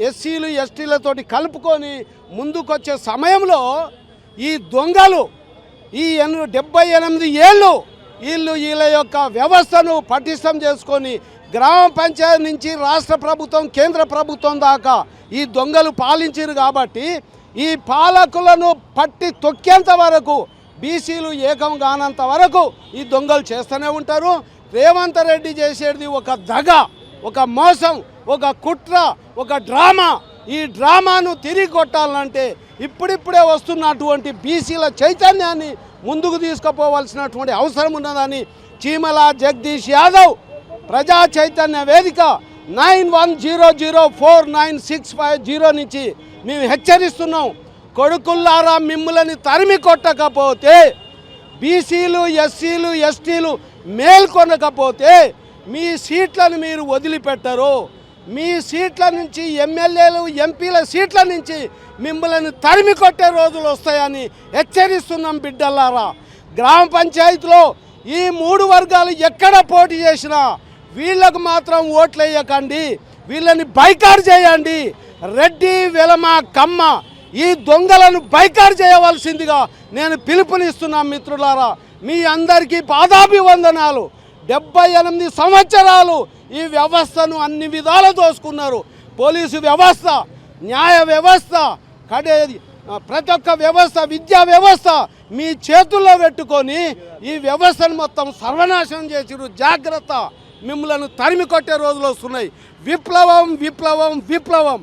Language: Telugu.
ఎస్సీలు ఎస్టీలతోటి కలుపుకొని ముందుకొచ్చే సమయంలో ఈ దొంగలు ఈ ఎన్ డెబ్బై ఎనిమిది ఏళ్ళు వీళ్ళు వీళ్ళ యొక్క వ్యవస్థను పటిష్టం చేసుకొని గ్రామ పంచాయతీ నుంచి రాష్ట్ర ప్రభుత్వం కేంద్ర ప్రభుత్వం దాకా ఈ దొంగలు పాలించారు కాబట్టి ఈ పాలకులను పట్టి తొక్కేంత వరకు బీసీలు ఏకం కానంత వరకు ఈ దొంగలు చేస్తూనే ఉంటారు. రేవంత్ రెడ్డి చేసేది ఒక దగ ఒక మోసం ఒక కుట్ర ఒక డ్రామా. ఈ డ్రామాను తిరిగి కొట్టాలంటే ఇప్పుడిప్పుడే వస్తున్నటువంటి బీసీల చైతన్యాన్ని ముందుకు తీసుకుపోవాల్సినటువంటి అవసరం ఉన్నదని చీమల Jagadish Yadav Praja Chaitanya Vedika nine one zero zero four nine six five zero నుంచి మేము హెచ్చరిస్తున్నాం. కొడుకుల్లారా మిమ్ములని తరిమి కొట్టకపోతే బీసీలు ఎస్సీలు ఎస్టీలు మేల్కొనకపోతే మీ సీట్లను మీరు వదిలిపెట్టరు. మీ సీట్ల నుంచి ఎమ్మెల్యేలు ఎంపీల సీట్ల నుంచి మిమ్మల్ని తరిమి కొట్టే రోజులు వస్తాయని హెచ్చరిస్తున్నాం బిడ్డలారా. గ్రామ పంచాయతీలో ఈ మూడు వర్గాలు ఎక్కడ పోటీ చేసినా వీళ్ళకు మాత్రం ఓట్లు వేయకండి వీళ్ళని బైకార్ చేయండి. రెడ్డి వెలమ కమ్మ ఈ దొంగలను బైకార్ చేయవలసిందిగా నేను పిలుపునిస్తున్నాను మిత్రులారా. మీ అందరికీ పాదాభివందనాలు. డెబ్బై ఎనిమిది సంవత్సరాలు ఈ వ్యవస్థను అన్ని విధాలు దోసుకున్నారు. పోలీసు వ్యవస్థ న్యాయ వ్యవస్థ కడే ప్రతి ఒక్క వ్యవస్థ విద్యా వ్యవస్థ మీ చేతుల్లో పెట్టుకొని ఈ వ్యవస్థను మొత్తం సర్వనాశనం చేసిరు జాగ్రత్త. మిమ్మలను తరిమి కొట్టే రోజులు వస్తున్నాయి. విప్లవం విప్లవం విప్లవం.